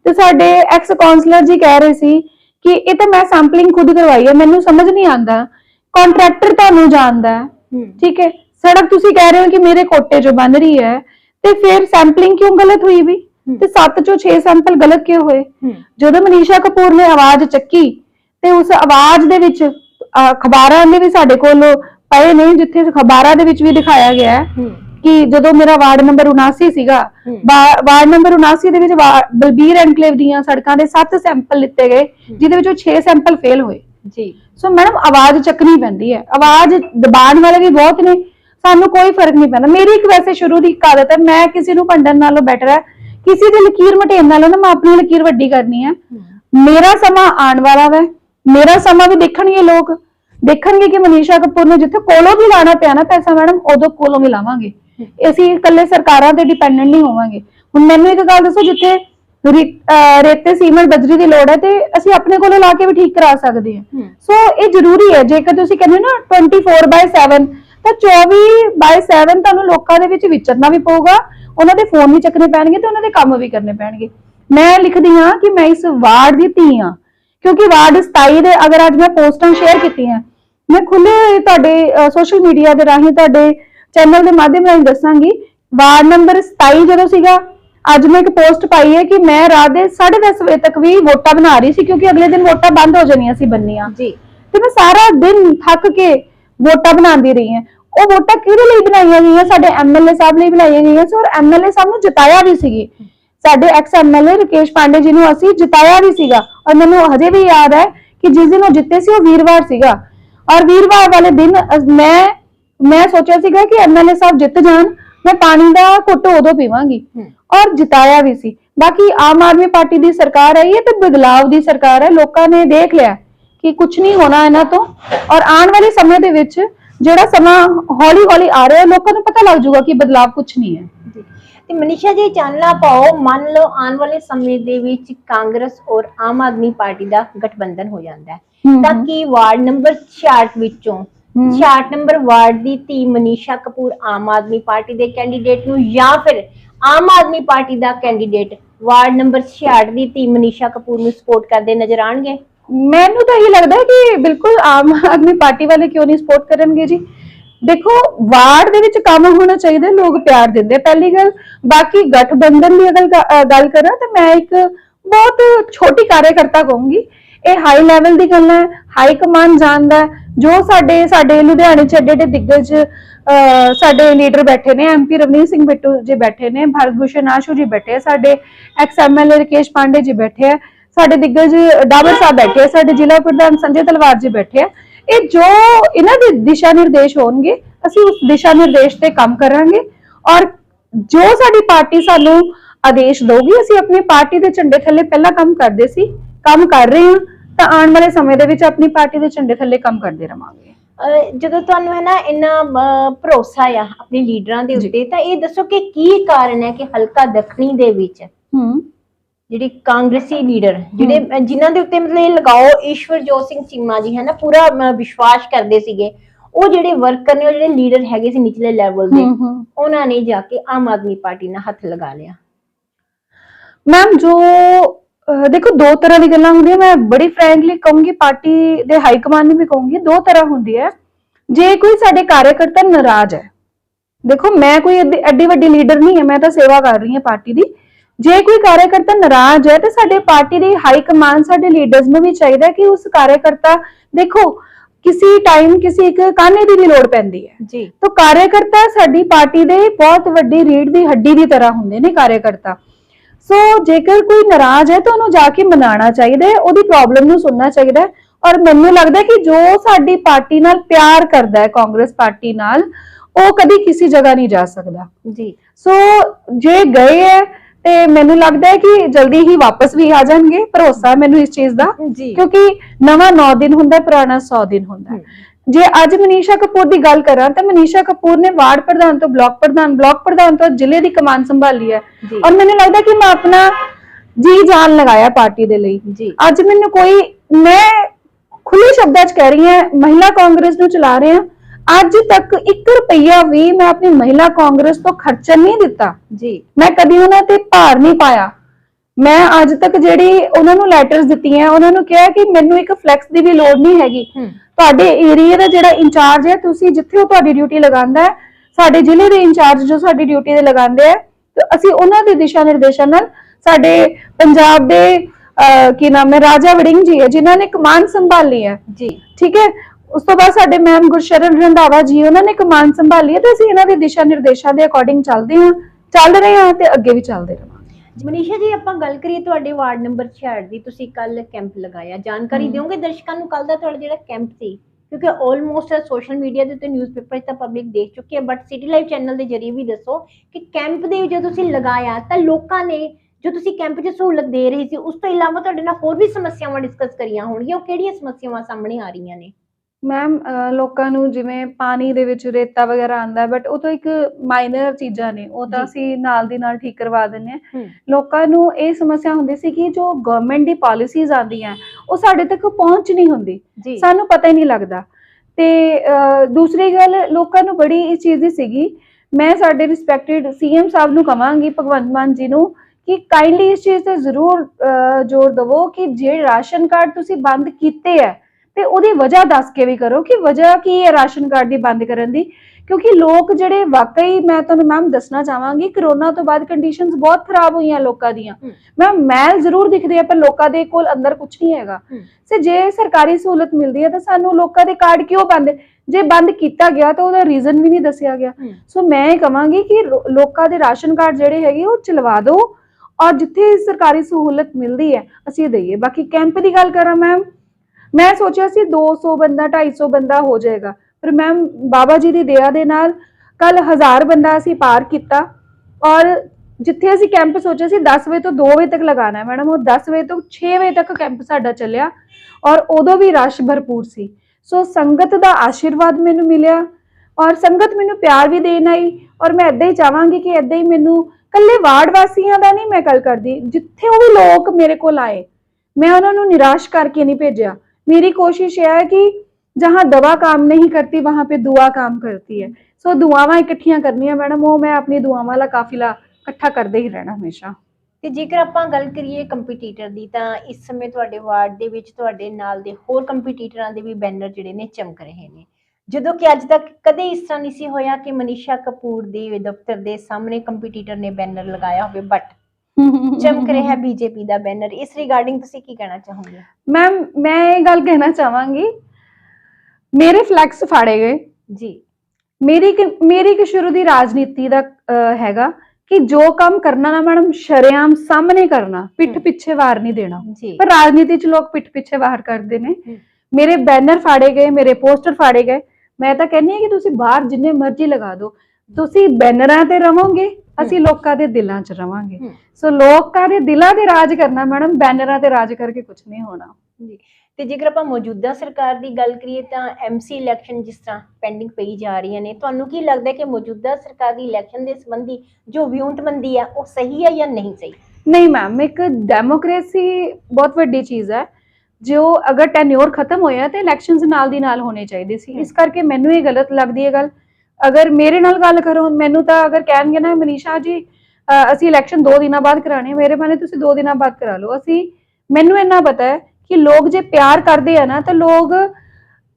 ਤੇ ਸਾਡੇ ਐਕਸ ਕਾਉਂਸਲਰ ਜੀ ਕਹਿ ਰਹੇ ਸੀ ਕਿ ਇਹ ਤਾਂ ਮੈਂ ਸੈਂਪਲਿੰਗ ਖੁਦ ਕਰਵਾਈ ਹੈ ਮੈਨੂੰ ਸਮਝ ਨਹੀਂ ਆਂਦਾ ਕੰਟਰੈਕਟਰ ਤੁਹਾਨੂੰ ਜਾਣਦਾ ਹੈ ਠੀਕ ਹੈ? ਸੜਕ ਤੁਸੀਂ ਕਹਿ ਰਹੇ ਹੋ ਕਿ ਮੇਰੇ ਕੋਟੇ 'ਚੋਂ ਬਣ ਰਹੀ ਹੈ ਤੇ ਫਿਰ ਸੈਂਪਲਿੰਗ ਕਿਉਂ ਗਲਤ ਹੋਈ ਵੀ। ਤੇ 7 ਚੋਂ 6 ਸੈਂਪਲ ਗਲਤ ਕਿਉਂ ਹੋਏ? ਜਦੋਂ ਮਨੀਸ਼ਾ ਕਪੂਰ ਨੇ ਆਵਾਜ਼ ਚੱਕੀ ਤੇ ਉਸ ਆਵਾਜ਼ ਦੇ ਵਿੱਚ ਅਖਬਾਰਾਂ ਦੇ ਵੀ ਸਾਡੇ ਕੋਲ ਪਏ ਨੇ ਜਿੱਥੇ ਅਖਬਾਰਾਂ ਦੇ ਵਿੱਚ ਵੀ ਦਿਖਾਇਆ ਗਿਆ ਹੂੰ। ਕਿ ਜਦੋਂ ਮੇਰਾ ਵਾਰਡ ਨੰਬਰ 79 ਸੀਗਾ ਹੂੰ। ਵਾਰਡ ਨੰਬਰ 79 ਦੇ ਵਿੱਚ ਬਲਬੀਰ ਐਨਕਲੇਵ ਦੀਆਂ ਸੜਕਾਂ ਦੇ 7 ਸੈਂਪਲ ਲਿੱਤੇ ਗਏ ਜਿਹਦੇ ਵਿੱਚੋਂ 6 ਸੈਂਪਲ ਫੇਲ ਹੋਏ। ਜੀ। ਸੋ ਮੈਡਮ ਆਵਾਜ਼ ਚੱਕਣੀ ਪੈਂਦੀ ਹੈ। ਆਵਾਜ਼ ਦਬਾਉਣ ਵਾਲੇ ਵੀ ਬਹੁਤ ਨੇ ਸਾਨੂੰ ਕੋਈ ਫ਼ਰਕ ਨਹੀਂ ਪੈਂਦਾ। ਮੇਰੀ ਇੱਕ ਵੈਸੇ ਸ਼ੁਰੂ ਦੀ ਇੱਕ ਆਦਤ ਹੈ ਮੈਂ ਕਿਸੇ ਨੂੰ ਭੰਡਣ ਨਾਲੋਂ ਬੈਟਰ ਹੈ। ਕਿਸੇ ਦੀ ਲਕੀਰ ਮਟੇਨ ਨਾਲੋਂ ਨਾ ਮੈਂ ਆਪਣੀ ਲਕੀਰ ਵੱਡੀ ਕਰਨੀ ਹੈ। ਮੇਰਾ ਸਮਾਂ ਆਉਣ ਵਾਲਾ ਵੈ। ਮੇਰਾ ਸਮਾਂ ਵੀ ਦੇਖਣਗੇ ਲੋਕ। ਦੇਖਣਗੇ ਕਿ ਮਨੀਸ਼ਾ ਕਪੂਰ ਨੂੰ ਜਿੱਥੇ ਕੋਲੋਂ ਵੀ ਲਾਣਾ ਪਿਆ ਨਾ ਪੈਸਾ ਮੈਡਮ ਉਦੋਂ ਕੋਲੋਂ ਵੀ ਲਾਵਾਂਗੇ। ਅਸੀਂ ਇਕੱਲੇ ਸਰਕਾਰਾਂ ਤੇ ਡਿਪੈਂਡੈਂਟ ਨਹੀਂ ਹੋਵਾਂਗੇ। ਹੁਣ ਮੈਨੂੰ ਇੱਕ ਗੱਲ ਦੱਸੋ ਜਿੱਥੇ ਰੇਤੇ ਸੀਮੈਂਟ ਬਜਰੀ ਦੀ ਲੋੜ ਹੈ ਤੇ ਅਸੀਂ ਆਪਣੇ ਕੋਲੋਂ ਲਾ ਕੇ ਵੀ ਠੀਕ ਕਰਾ ਸਕਦੇ ਹਾਂ। ਸੋ ਇਹ ਜ਼ਰੂਰੀ ਹੈ ਜੇਕਰ ਤੁਸੀਂ ਕਹਿੰਦੇ ਨਾ 24/7 ਤਾਂ 24/7 ਤੁਹਾਨੂੰ ਲੋਕਾਂ ਦੇ ਵਿੱਚ ਵਿਚਰਨਾ ਵੀ ਪਊਗਾ ਉਹਨਾਂ ਦੇ ਫੋਨ ਵੀ ਚੱਕਣੇ ਪੈਣਗੇ ਤੇ ਉਹਨਾਂ ਦੇ ਕੰਮ ਵੀ ਕਰਨੇ ਪੈਣਗੇ। ਮੈਂ ਲਿਖਦੀ ਹਾਂ ਕਿ ਮੈਂ ਇਸ ਵਾਰਡ ਦੀ ਧੀ ਹਾਂ ਕਿਉਂਕਿ ਵਾਰਡ 27 ਦੇ ਅਗਰ ਅੱਜ ਮੈਂ ਪੋਸਟਾਂ ਸ਼ੇਅਰ ਕੀਤੀਆਂ ਮੈਂ ਖੁੱਲੇ ਤੁਹਾਡੇ ਸੋਸ਼ਲ ਮੀਡੀਆ ਦੇ ਰਾਹੀਂ ਤੁਹਾਡੇ ਚੈਨਲ ਦੇ ਮਾਧਿਅਮ ਰਾਹੀਂ ਦੱਸਾਂਗੀ। ਵਾਰਡ ਨੰਬਰ 27 ਜਦੋਂ ਸੀਗਾ ਅੱਜ ਮੈਂ ਇੱਕ ਪੋਸਟ ਪਾਈ ਹੈ ਕਿ ਮੈਂ ਰਾਤ ਦੇ 10:30 ਵਜੇ ਤੱਕ ਵੀ ਵੋਟਾਂ ਬਣਾ ਰਹੀ ਸੀ ਕਿਉਂਕਿ ਅਗਲੇ ਦਿਨ ਵੋਟਾਂ ਬੰਦ ਹੋ ਜਾਣੀਆਂ ਸੀ ਬੰਨੀਆਂ। ਜੀ। ਤੇ ਮੈਂ ਸਾਰਾ ਦਿਨ ਥੱਕ ਕੇ ਵੋਟਾਂ ਬਣਾਉਂਦੀ ਰਹੀ ਹਾਂ। ਉਹ ਵੋਟਾਂ ਕਿਹਦੇ ਲਈ ਬਣਾਈਆਂ ਗਈਆਂ? ਸਾਡੇ ਐਮਐਲਏ ਸਾਹਿਬ ਲਈ ਬਣਾਈਆਂ ਗਈਆਂ ਸੀ ਔਰ ਐਮਐਲਏ ਸਾਹਿਬ ਨੂੰ ਜਿਤਾਇਆ ਵੀ ਸੀਗੀ। ਸਾਡੇ ਐਕਸ ਐਮਐਲਏ ਰਕੇਸ਼ ਪਾਂਡੇ ਜੀ ਨੂੰ ਅਸੀਂ ਜਿਤਾਇਆ ਵੀ ਸੀਗਾ। ਔਰ ਮੈਨੂੰ ਹਜੇ ਵੀ ਯਾਦ ਹੈ ਕਿ ਜਿਸ ਦਿਨ ਉਹ ਜਿੱਤੇ ਸੀ ਉਹ ਵੀਰਵਾਰ ਸੀਗਾ। ਔਰ ਵੀਰਵਾਰ ਵਾਲੇ ਦਿਨ ਮੈਂ ਮੈਂ ਸੋਚਿਆ ਸੀਗਾ ਕਿ ਐਮਐਲਏ ਸਾਹਿਬ ਜਿੱਤ ਜਾਣ ਮੈਂ ਪਾਣੀ ਦਾ ਘੁੱਟ ਉਦੋਂ ਪੀਵਾਂਗੀ। ਔਰ ਜਿਤਾਇਆ ਵੀ ਸੀ ਬਾਕੀ ਆਮ ਆਦਮੀ ਪਾਰਟੀ ਦੀ ਸਰਕਾਰ ਆਈ ਹੈ ਤੇ ਬਦਲਾਵ ਦੀ ਸਰਕਾਰ ਹੈ ਲੋਕਾਂ ਨੇ ਦੇਖ ਲਿਆ ਕਿ ਕੁਝ ਨਹੀਂ ਹੋਣਾ ਇਹਨਾਂ ਤੋਂ ਔਰ ਆਉਣ ਵਾਲੇ ਸਮੇਂ ਦੇ ਵਿੱਚ ਜਿਹੜਾ ਸਮਾਂ ਹੌਲੀ ਹੌਲੀ ਆ ਰਿਹਾ ਲੋਕਾਂ ਨੂੰ ਪਤਾ ਲੱਗ ਜਾਊਗਾ ਕਿ ਬਦਲਾਵ ਕੁਝ ਨਹੀਂ ਹੈ ਤੇ ਮਨੀਸ਼ਾ ਜੀ ਚਾਨਣਾ ਪਾਓ ਮੰਨ ਲਓ ਆਉਣ ਵਾਲੇ ਸਮੇਂ ਦੇ ਵਿੱਚ ਕਾਂਗਰਸ ਔਰ ਆਮ ਆਦਮੀ ਪਾਰਟੀ ਦਾ ਗਠਬੰਧਨ ਹੋ ਜਾਂਦਾ ਹੈ ਤਾਂ। ਕਿ ਵਾਰਡ ਨੰਬਰ 66 ਵਿੱਚੋਂ। 66 ਨੰਬਰ ਵਾਰਡ ਦੀ ਧੀ ਮਨੀਸ਼ਾ ਕਪੂਰ ਆਮ ਆਦਮੀ ਪਾਰਟੀ ਦੇ ਕੈਂਡੀਡੇਟ ਨੂੰ ਜਾਂ ਫਿਰ ਆਮ ਆਦਮੀ ਪਾਰਟੀ ਦਾ ਕੈਂਡੀਡੇਟ ਵਾਰਡ ਨੰਬਰ 66 ਦੀ ਧੀ ਮਨੀਸ਼ਾ ਕਪੂਰ ਨੂੰ ਸਪੋਰਟ ਕਰਦੇ ਨਜ਼ਰ ਆਣਗੇ ਮੈਨੂੰ ਤਾਂ ਇਹ ਲੱਗਦਾ ਹੈ ਕਿ ਬਿਲਕੁਲ ਆਮ ਆਦਮੀ ਪਾਰਟੀ ਵਾਲੇ ਕਿਉਂ ਨਹੀਂ ਸਪੋਰਟ ਕਰਨਗੇ ਜੀ? ਦੇਖੋ ਵਾਰਡ ਦੇ ਵਿੱਚ ਕੰਮ ਹੋਣਾ ਚਾਹੀਦਾ ਲੋਕ ਪਿਆਰ ਦਿੰਦੇ ਪਹਿਲੀ ਗੱਲ ਬਾਕੀ ਗਠਬੰਧਨ ਦੀ ਅਗਰ ਗੱਲ ਕਰਾਂ ਤਾਂ ਮੈਂ ਇੱਕ ਬਹੁਤ ਛੋਟੀ ਕਾਰਜਕਰਤਾ ਕਹੂੰਗੀ। ਇਹ ਹਾਈ ਲੈਵਲ ਦੀ ਗੱਲ ਹੈ ਹਾਈ ਕਮਾਂਡ ਜਾਣਦਾ ਜੋ ਸਾਡੇ ਸਾਡੇ ਲੁਧਿਆਣੇ ਚ ਏਡੇ ਏਡੇ ਦਿੱਗਜ ਸਾਡੇ ਲੀਡਰ ਬੈਠੇ ਨੇ ਐਮਪੀ ਰਵਨੀਤ ਸਿੰਘ ਬਿੱਟੂ ਜੀ ਬੈਠੇ ਨੇ, ਭਾਰਤ ਭੂਸ਼ਣ ਆਸ਼ੂ ਜੀ ਬੈਠੇ ਆ ਸਾਡੇ ਐਕਸ ਐਮਐਲਏ ਰਕੇਸ਼ ਪਾਂਡੇ ਜੀ ਬੈਠੇ ਆ, ਸਾਡੇ ਦਿੱਗਜ ਡਾਬਰ ਸਾਹਿਬ ਬੈਠੇ ਆ, ਸਾਡੇ ਜ਼ਿਲ੍ਹਾ ਪ੍ਰਧਾਨ ਸੰਜੇ ਤਲਵਾਰ ਜੀ ਬੈਠੇ ਆ। ਇਹ ਜੋ ਇਹਨਾਂ ਦੇ ਦਿਸ਼ਾ ਨਿਰਦੇਸ਼ ਹੋਣਗੇ, ਅਸੀਂ ਉਸ ਦਿਸ਼ਾ ਨਿਰਦੇਸ਼ ਤੇ ਕੰਮ ਕਰਾਂਗੇ ਔਰ ਜੋ ਸਾਡੀ ਪਾਰਟੀ ਸਾਨੂੰ ਆਦੇਸ਼ ਦਊਗੀ, ਅਸੀਂ ਆਪਣੀ ਪਾਰਟੀ ਦੇ ਝੰਡੇ ਥੱਲੇ ਪਹਿਲਾਂ ਕੰਮ ਕਰਦੇ ਸੀ ਕੰਮ ਕਰ ਰਹੇ ਹਾਂ ਤਾਂ ਆਉਣ ਵਾਲੇ ਸਮੇਂ ਦੇ ਵਿੱਚ ਆਪਣੀ ਪਾਰਟੀ ਦੇ ਝੰਡੇ ਥੱਲੇ ਕੰਮ ਕਰਦੇ ਰਵਾਂਗੇ। ਜਦੋਂ ਤੁਹਾਨੂੰ ਹੈ ਨਾ ਇੰਨਾ ਭਰੋਸਾ ਆ ਆਪਣੇ ਲੀਡਰਾਂ ਦੇ। ਉੱਤੇ ਤਾਂ ਇਹ ਦੱਸੋ ਕਿ ਕੀ ਕਾਰਨ ਹੈ ਕਿ ਹਲਕਾ ਦੱਖਣੀ ਦੇ ਵਿੱਚ ਹੂੰ। ਜਿਹੜੇ ਕਾਂਗਰਸੀ ਲੀਡਰ ਜਿਹੜੇ ਜਿਨ੍ਹਾਂ ਦੇ ਉੱਤੇ ਮਤਲਬ ਇਹ ਲਗਾਓ ਈਸ਼ਵਰਜੋਤ ਸਿੰਘ ਚੀਮਾ ਜੀ ਹੈ ਨਾ ਪੂਰਾ ਵਿਸ਼ਵਾਸ ਕਰਦੇ ਸੀਗੇ। ਉਹ ਜਿਹੜੇ ਵਰਕਰ ਨੇ ਉਹ ਜਿਹੜੇ ਲੀਡਰ ਹੈਗੇ ਸੀ ਨਿਚਲੇ ਲੈਵਲ ਦੇ ਉਹਨਾਂ ਨੇ ਜਾ ਕੇ ਆਮ ਆਦਮੀ ਪਾਰਟੀ ਨਾਲ ਹੱਥ ਲਗਾ ਲਿਆ। ਮੈਮ ਜੋ ਅਹ, ਦੇਖੋ ਦੋ ਤਰ੍ਹਾਂ ਦੀ ਗੱਲਾਂ ਹੁੰਦੀਆਂ। ਮੈਂ ਬੜੀ ਫ੍ਰੈਂਕਲੀ ਕਹੂੰਗੀ ਪਾਰਟੀ ਦੇ ਹਾਈ ਕਮਾਂਡ ਨੂੰ ਵੀ ਕਹੂੰਗੀ ਦੋ ਤਰ੍ਹਾਂ ਹੁੰਦੀ ਹੈ। ਜੇ ਕੋਈ ਸਾਡੇ ਕਾਰਜਕਰਤਾ ਨਾਰਾਜ਼ ਹੈ ਦੇਖੋ ਮੈਂ ਕੋਈ ਐਡੀ ਐਡੀ ਵੱਡੀ ਲੀਡਰ ਨਹੀਂ ਹੈ ਮੈਂ ਤਾਂ ਸੇਵਾ ਕਰ ਰਹੀ ਹਾਂ ਪਾਰਟੀ ਦੀ। ਜੇ ਕੋਈ ਕਾਰਜਕਰਤਾ ਨਾਰਾਜ਼ ਹੈ ਤੇ ਸਾਡੇ ਪਾਰਟੀ ਦੀ ਹਾਈ ਕਮਾਂਡ ਸਾਡੇ ਲੀਡਰਸ ਨੂੰ ਵੀ ਚਾਹੀਦਾ ਕਿ ਉਸ ਕਾਰਜਕਰਤਾ ਦੇਖੋ ਕਿਸੇ ਟਾਈਮ ਕਿਸੇ ਇੱਕ ਕਾਨੇ ਦੀ ਵੀ ਲੋੜ ਪੈਂਦੀ ਹੈ। ਜੀ। ਤੋ ਕਾਰਜਕਰਤਾ ਸਾਡੀ ਪਾਰਟੀ ਦੇ ਬਹੁਤ ਵੱਡੀ ਰੀੜ ਦੀ ਹੱਡੀ ਦੀ ਤਰ੍ਹਾਂ ਹੁੰਦੇ ਨੇ ਕਾਰਜਕਰਤਾ। ਸੋ ਜੇਕਰ ਕੋਈ ਨਾਰਾਜ਼ ਹੈ ਤਾਂ ਉਹਨੂੰ ਜਾ ਕੇ ਮਨਾਉਣਾ ਚਾਹੀਦਾ ਹੈ। ਉਹਦੀ ਪ੍ਰੋਬਲਮ ਨੂੰ ਸੁਣਨਾ ਚਾਹੀਦਾ ਹੈ। ਔਰ ਮੈਨੂੰ ਲੱਗਦਾ ਹੈ ਕਿ ਜੋ ਸਾਡੀ ਪਾਰਟੀ ਨਾਲ ਪਿਆਰ ਕਰਦਾ ਹੈ ਕਾਂਗਰਸ ਪਾਰਟੀ ਨਾਲ ਉਹ ਕਦੀ ਕਿਸੇ ਜਗ੍ਹਾ ਨਹੀਂ ਜਾ ਸਕਦਾ। ਜੀ। ਸੋ ਜੇ ਗਏ ਹੈ ਤੇ ਮੈਨੂੰ ਲੱਗਦਾ ਹੈ ਕਿ ਜਲਦੀ ਹੀ ਵਾਪਸ ਵੀ ਆ ਜਾਣਗੇ। ਭਰੋਸਾ ਹੈ ਮੈਨੂੰ ਇਸ ਚੀਜ਼ ਦਾ। ਕਿਉਂਕਿ ਨਵਾਂ 9 ਦਿਨ ਹੁੰਦਾ ਹੈ, ਪੁਰਾਣਾ 100 ਦਿਨ ਹੁੰਦਾ ਹੈ। ਜੇ ਅੱਜ ਮਨੀਸ਼ਾ ਕਪੂਰ ਦੀ ਗੱਲ ਕਰਾਂ ਤਾਂ ਮਨੀਸ਼ਾ ਕਪੂਰ ਨੇ ਵਾਰਡ ਪ੍ਰਧਾਨ ਤੋਂ ਬਲਾਕ ਪ੍ਰਧਾਨ ਬਲਾਕ ਪ੍ਰਧਾਨ ਤੋਂ ਜ਼ਿਲ੍ਹੇ ਦੀ ਕਮਾਨ ਸੰਭਾਲੀ ਹੈ। ਔਰ ਮੈਨੂੰ ਲੱਗਦਾ ਕਿ ਮੈਂ ਆਪਣਾ ਜੀ ਜਾਨ ਲਗਾਇਆ ਪਾਰਟੀ ਦੇ ਲਈ। ਅੱਜ ਮੈਨੂੰ ਕੋਈ ਮੈਂ ਖੁੱਲੇ ਸ਼ਬਦਾਂ 'ਚ ਕਹਿ ਰਹੀ ਹਾਂ ਮਹਿਲਾ ਕਾਂਗਰਸ ਨੂੰ ਚਲਾ ਰਹੇ ਹਾਂ। ਅੱਜ ਤੱਕ 1 ਰੁਪਈਆ ਵੀ ਮੈਂ ਆਪਣੀ ਮਹਿਲਾ ਕਾਂਗਰਸ ਤੋਂ ਖਰਚਾ ਨਹੀਂ ਦਿੱਤਾ। ਜੀ। ਮੈਂ ਕਦੀ ਉਹਨਾਂ ਤੇ ਭਾਰ ਨਹੀਂ ਪਾਇਆ। ਮੈਂ ਅੱਜ ਤੱਕ ਜਿਹੜੀ ਉਹਨਾਂ ਨੂੰ ਲੈਟਰਸ ਦਿੱਤੀਆਂ ਉਹਨਾਂ ਨੂੰ ਕਿਹਾ ਕਿ ਮੈਨੂੰ ਇੱਕ ਫਲੈਕਸ ਦੀ ਵੀ ਲੋੜ ਨਹੀਂ ਹੈਗੀ। ਤੁਹਾਡੇ ਏਰੀਆ ਦਾ ਜਿਹੜਾ ਇੰਚਾਰਜ ਹੈ ਤੁਸੀਂ ਜਿੱਥੇ ਉਹ ਤੁਹਾਡੀ ਡਿਊਟੀ ਲਗਾਉਂਦਾ ਹੈ ਸਾਡੇ ਜ਼ਿਲ੍ਹੇ ਦੇ ਇੰਚਾਰਜ ਜੋ ਸਾਡੀ ਡਿਊਟੀ ਤੇ ਲਗਾਉਂਦੇ ਆ ਤੇ ਅਸੀਂ ਉਹਨਾਂ ਦੇ ਦਿਸ਼ਾ ਨਿਰਦੇਸ਼ਾਂ ਨਾਲ ਸਾਡੇ ਪੰਜਾਬ ਦੇ ਕੀ ਨਾਮ ਹੈ ਰਾਜਾ ਵੜਿੰਗ ਜੀ ਹੈ ਜਿਨ੍ਹਾਂ ਨੇ ਕਮਾਨ ਸੰਭਾਲੀ ਹੈ। ਜੀ। ਠੀਕ ਹੈ? ਉਸ ਤੋਂ ਬਾਅਦ ਸਾਡੇ ਮੈਮ ਗੁਰਸ਼ਰਨ ਰੰਧਾਵਾ ਜੀ ਉਹਨਾਂ ਨੇ ਕਮਾਨ ਸੰਭਾਲੀ ਹੈ ਤੇ ਅਸੀਂ ਇਹਨਾਂ ਦੇ ਦਿਸ਼ਾ ਨਿਰਦੇਸ਼ਾਂ ਦੇ ਅਕੋਰਡਿੰਗ ਚੱਲਦੇ ਹਾਂ। ਚੱਲ ਰਹੇ ਹਾਂ ਤੇ ਅੱਗੇ ਵੀ ਚੱਲਦੇ ਰਹਾਂਗੇ। ਮਨੀਸ਼ਾ ਜੀ ਆਪਾਂ ਗੱਲ ਕਰੀਏ ਤੁਹਾਡੇ ਵਾਰਡ ਨੰਬਰ 66 ਦੀ ਤੁਸੀਂ ਕੱਲ ਕੈਂਪ ਲਗਾਇਆ। ਜਾਣਕਾਰੀ। ਦਿਓਗੇ? ਦਰਸ਼ਕਾਂ ਨੂੰ ਕੱਲ ਦਾ ਤੁਹਾਡਾ ਜਿਹੜਾ ਕੈਂਪ ਸੀ ਕਿਉਂਕਿ ਆਲਮੋਸਟ ਸੋਸ਼ਲ ਮੀਡੀਆ ਦੇ ਉੱਤੇ ਨਿਊਜ਼ਪੇਪਰ ਤਾਂ ਪਬਲਿਕ ਦੇਖ ਚੁੱਕੀ ਹੈ ਬਟ ਸਿਟੀ ਲਾਈਵ ਚੈਨਲ ਦੇ ਜਰੀਏ ਵੀ ਦੱਸੋ ਕਿ ਕੈਂਪ ਦੇ ਜਦੋਂ ਤੁਸੀਂ ਲਗਾਇਆ ਤਾਂ ਲੋਕਾਂ ਨੇ ਜੋ ਤੁਸੀਂ ਕੈਂਪ 'ਚ ਸਹੂਲਤ ਦੇ ਰਹੇ ਸੀ ਉਸ ਤੋਂ ਇਲਾਵਾ ਤੁਹਾਡੇ ਨਾਲ ਹੋਰ ਵੀ ਸਮੱਸਿਆਵਾਂ ਡਿਸਕਸ ਕਰੀਆਂ ਹੋਣਗੀਆਂ ਉਹ ਕਿਹੜੀਆਂ ਸਮੱਸਿਆਵਾਂ ਸਾਹਮਣੇ ਆ ਰਹੀਆਂ ਨੇ? ਮੈਮ ਲੋਕਾਂ ਨੂੰ ਜਿਵੇਂ ਪਾਣੀ ਦੇ ਵਿੱਚ ਰੇਤਾ ਵਗੈਰਾ ਆਂਦਾ ਬਟ ਉਹ ਤਾਂ ਇੱਕ ਮਾਈਨਰ ਚੀਜ਼ਾਂ ਨੇ ਉਹ ਤਾਂ ਜੀ। ਅਸੀਂ ਨਾਲ ਦੀ ਨਾਲ ਠੀਕ ਕਰਵਾ ਹਾਂ ਹੂੰ। ਲੋਕਾਂ ਨੂੰ ਇਹ ਸਮੱਸਿਆ ਹੁੰਦੀ ਸੀ ਕਿ ਜੋ ਗਵਰਨਮੈਂਟ ਦੀ ਪਾਲਿਸੀਜ਼ ਆਉਂਦੀਆਂ ਉਹ ਸਾਡੇ ਤੱਕ ਪਹੁੰਚ ਨਹੀਂ ਹੁੰਦੀ ਜੀ ਸਾਨੂੰ ਪਤਾ ਹੀ ਨਹੀਂ ਲੱਗਦਾ ਤੇ ਦੂਸਰੀ ਗੱਲ ਲੋਕਾਂ ਨੂੰ ਬੜੀ ਇਸ ਚੀਜ਼ ਦੀ ਸੀਗੀ ਮੈਂ ਸਾਡੇ ਰਿਸਪੈਕਟਡ ਸੀਐਮ ਸਾਹਿਬ ਨੂੰ ਕਵਾਂਗੀ ਭਗਵੰਤ ਮਾਨ ਜੀ ਨੂੰ ਕਿ ਕਾਈਂਡਲੀ ਇਸ ਚੀਜ਼ ਤੇ ਜ਼ਰੂਰ ਜ਼ੋਰ ਦਵੋ ਕਿ ਜਿਹੜੇ ਰਾਸ਼ਨ ਕਾਰਡ ਤੁਸੀਂ ਬੰਦ ਕੀਤੇ ਹੈ ਤੇ ਉਹਦੀ ਵਜ੍ਹਾ ਦੱਸ ਕੇ ਵੀ ਕਰੋ ਕਿ ਵਜ੍ਹਾ ਕੀ ਹੈ ਰਾਸ਼ਨ ਕਾਰਡ ਦੀ ਬੰਦ ਕਰਨ ਦੀ। ਕਿਉਂਕਿ ਲੋਕ ਜਿਹੜੇ ਵਾਕਈ ਮੈਂ ਤੁਹਾਨੂੰ ਮੈਮ ਦੱਸਣਾ ਚਾਹਾਂਗੀ ਕਰੋਨਾ ਤੋਂ ਬਾਅਦ ਕੰਡੀਸ਼ਨਸ ਬਹੁਤ ਖਰਾਬ ਹੋਈਆਂ ਲੋਕਾਂ ਦੀਆਂ। ਮੈਮ ਮੈਲ ਜ਼ਰੂਰ ਦਿਖਦੇ ਆ ਪਰ ਲੋਕਾਂ ਦੇ ਕੋਲ ਅੰਦਰ ਕੁਝ ਨਹੀਂ ਹੈਗਾ। ਸੇ ਜੇ ਸਰਕਾਰੀ ਸਹੂਲਤ ਮਿਲਦੀ ਹੈ ਤਾਂ ਸਾਨੂੰ ਲੋਕਾਂ ਦੇ ਕਾਰਡ ਕਿਉਂ ਬੰਦ? ਜੇ ਬੰਦ ਕੀਤਾ ਗਿਆ ਤਾਂ ਉਹਦਾ ਰੀਜ਼ਨ ਵੀ ਨਹੀਂ ਦੱਸਿਆ ਗਿਆ। ਸੋ ਮੈਂ ਇਹ ਕਹਾਂਗੀ ਕਿ ਲੋਕਾਂ ਦੇ ਰਾਸ਼ਨ ਕਾਰਡ ਜਿਹੜੇ ਹੈਗੇ ਉਹ ਚਲਵਾ ਦਿਓ। ਔਰ ਜਿੱਥੇ ਸਰਕਾਰੀ ਸਹੂਲਤ ਮਿਲਦੀ ਹੈ ਅਸੀਂ ਦਈਏ। ਬਾਕੀ ਕੈਂਪ ਦੀ ਗੱਲ ਕਰਾਂ ਮੈਮ ਮੈਂ ਸੋਚਿਆ ਸੀ 200 ਬੰਦਾ 250 ਬੰਦਾ ਹੋ ਜਾਏਗਾ। ਪਰ ਮੈਮ ਬਾਬਾ ਜੀ ਦੀ ਦਇਆ ਦੇ ਨਾਲ ਕੱਲ 1000 ਬੰਦਾ ਅਸੀਂ ਪਾਰ ਕੀਤਾ। ਔਰ ਜਿੱਥੇ ਅਸੀਂ ਕੈਂਪ ਸੋਚਿਆ ਸੀ 10 ਵਜੇ ਤੋਂ 2 ਵਜੇ ਤੱਕ ਲਗਾਉਣਾ ਹੈ ਮੈਡਮ, ਉਹ 10 ਵਜੇ ਤੋਂ 6 ਵਜੇ ਤੱਕ ਕੈਂਪ ਸਾਡਾ ਚੱਲਿਆ। ਔਰ ਉਦੋਂ ਵੀ ਰਸ਼ ਭਰਪੂਰ ਸੀ। ਸੋ ਸੰਗਤ ਦਾ ਆਸ਼ੀਰਵਾਦ ਮੈਨੂੰ ਮਿਲਿਆ। ਔਰ ਸੰਗਤ ਮੈਨੂੰ ਪਿਆਰ ਵੀ ਦੇਣ ਆਈ। ਔਰ ਮੈਂ ਇਦਾਂ ਹੀ ਚਾਹਾਂਗੀ ਕਿ ਇਦਾਂ ਹੀ ਮੈਨੂੰ ਕੱਲੇ ਵਾਰਡ ਵਾਸੀਆਂ ਦਾ ਨਹੀਂ ਮੈਂ ਗੱਲ ਕਰਦੀ, ਜਿੱਥੇ ਉਹ ਵੀ ਲੋਕ ਮੇਰੇ ਕੋਲ ਆਏ, ਮੈਂ ਉਹਨਾਂ ਨੂੰ ਨਿਰਾਸ਼ ਕਰਕੇ ਨਹੀਂ ਭੇਜਿਆ। मेरी कोशिश यह है कि जहाँ दवा काम नहीं करती वहां पे दुआ काम करती है सो दुआवां इकट्ठियां करनियां मैडम वो मैं अपनी दुआवां वाला काफिला इकट्ठा करते ही रहना हमेशा ਤੇ ਜੇਕਰ ਆਪਾਂ ਗੱਲ ਕਰੀਏ ਕੰਪੀਟੀਟਰ ਦੀ ਤਾਂ ਇਸ ਸਮੇਂ ਤੁਹਾਡੇ ਵਾਰਡ ਦੇ ਵਿੱਚ ਤੁਹਾਡੇ ਨਾਲ ਦੇ ਹੋਰ ਕੰਪੀਟੀਟਰਾਂ ਦੇ ਵੀ ਬੈਨਰ ਜਿਹੜੇ ਨੇ ਚਮਕ ਰਹੇ ਨੇ ਜਦੋਂ ਕਿ ਅੱਜ ਤੱਕ ਕਦੇ ਇਸ ਤਰ੍ਹਾਂ ਨਹੀਂ ਸੀ ਹੋਇਆ ਕਿ ਮਨੀਸ਼ਾ ਕਪੂਰ ਦੇ ਦਫ਼ਤਰ ਦੇ ਸਾਹਮਣੇ ਕੰਪੀਟੀਟਰ ਨੇ ਬੈਨਰ ਲਗਾਇਆ ਹੋਵੇ ਬਟ ਚਮਕ ਰਿਹਾ ਬੀਜੇਪੀ ਦਾ ਬੈਨਰ। ਇਸ ਰਿਗਾਰਡਿੰਗ ਤੁਸੀਂ ਕੀ ਕਹਿਣਾ ਚਾਹੋਗੇ? ਮੈਮ ਮੈਂ ਇਹ ਗੱਲ ਕਹਿਣਾ ਚਾਹਾਂਗੀ ਮੇਰੇ ਫਲੈਕਸ ਫਾੜੇ ਗਏ। ਜੀ। ਮੇਰੀ ਮੇਰੀ ਕਿਸ਼ੁਰੂ ਦੀ ਰਾਜਨੀਤੀ ਦਾ ਹੈਗਾ ਕਿ ਜੋ ਕੰਮ ਕਰਨਾ ਨਾ ਮੈਡਮ ਸ਼ਰਿਆਮ ਸਾਹਮਣੇ ਕਰਨਾ ਪਿੱਠ ਪਿੱਛੇ ਵਾਰ ਨਹੀਂ ਦੇਣਾ। ਪਰ ਰਾਜਨੀਤੀ ਚ ਲੋਕ ਪਿੱਠ ਪਿੱਛੇ ਵਾਰ ਕਰਦੇ ਨੇ। ਮੇਰੇ ਬੈਨਰ ਫਾੜੇ ਗਏ ਮੇਰੇ ਪੋਸਟਰ ਫਾੜੇ ਗਏ। ਮੈਂ ਤਾਂ ਕਹਿੰਨੀ ਆ ਕਿ ਤੁਸੀਂ ਬਾਹਰ ਜਿੰਨੇ ਮਰਜ਼ੀ ਲਗਾ ਦਿਓ। ਤੁਸੀਂ ਬੈਨਰਾਂ ਤੇ ਰਵੋਗੇ ਅਸੀਂ ਲੋਕਾਂ ਦੇ ਦਿਲਾਂ 'ਚ ਰਵਾਂਗੇ। ਸੋ ਲੋਕਾਂ ਦੇ ਦਿਲਾਂ ਤੇ ਰਾਜ ਕਰਨਾ ਮੈਡਮ ਬੈਨਰਾਂ ਤੇ ਰਾਜ ਕਰਕੇ ਕੁਝ ਨਹੀਂ ਹੋਣਾ। ਜੀ। ਤੇ ਜੇਕਰ ਆਪਾਂ ਮੌਜੂਦਾ ਸਰਕਾਰ ਦੀ ਗੱਲ ਕਰੀਏ ਤਾਂ ਐਮਸੀ ਇਲੈਕਸ਼ਨ ਜਿਸ ਤਰ੍ਹਾਂ ਪੈਂਡਿੰਗ ਪਈ ਜਾ ਰਹੀਆਂ ਨੇ ਤੁਹਾਨੂੰ ਕੀ ਲੱਗਦਾ ਹੈ ਕਿ ਮੌਜੂਦਾ ਸਰਕਾਰ ਦੀ ਇਲੈਕਸ਼ਨ ਦੇ ਸੰਬੰਧੀ ਜੋ ਵਿਉਂਤਬੰਦੀ ਹੈ ਉਹ ਸਹੀ ਹੈ ਜਾਂ ਨਹੀਂ ਸਹੀ? ਨਹੀਂ ਮੈਮ ਇੱਕ ਡੈਮੋਕ੍ਰੇਸੀ ਬਹੁਤ ਵੱਡੀ ਚੀਜ਼ ਹੈ। ਜੋ ਅਗਰ ਟੈਨਿਓਰ ਖਤਮ ਹੋਇਆ ਤੇ ਇਲੈਕਸ਼ਨਸ ਨਾਲ ਦੀ ਨਾਲ ਹੋਣੇ ਚਾਹੀਦੇ ਸੀ। ਇਸ ਕਰਕੇ ਮੈਨੂੰ ਇਹ ਗਲਤ ਲੱਗਦੀ ਹੈ ਗੱਲ। ਅਗਰ ਮੇਰੇ ਨਾਲ ਗੱਲ ਕਰੋ ਮੈਨੂੰ ਤਾਂ ਅਗਰ ਕਹਿਣਗੇ ਨਾ ਮਨੀਸ਼ਾ ਜੀ ਅਸੀਂ ਇਲੈਕਸ਼ਨ 2 ਦਿਨਾਂ ਬਾਅਦ ਕਰਾਣੇ ਮੇਰੇ ਮਾਨੇ ਤੁਸੀਂ 2 ਦਿਨਾਂ ਬਾਅਦ ਕਰਾ ਲਓ। ਅਸੀਂ ਮੈਨੂੰ ਇੰਨਾ ਪਤਾ ਹੈ ਕਿ ਲੋਕ ਜੇ ਪਿਆਰ ਕਰਦੇ ਆ ਨਾ ਤਾਂ ਲੋਕ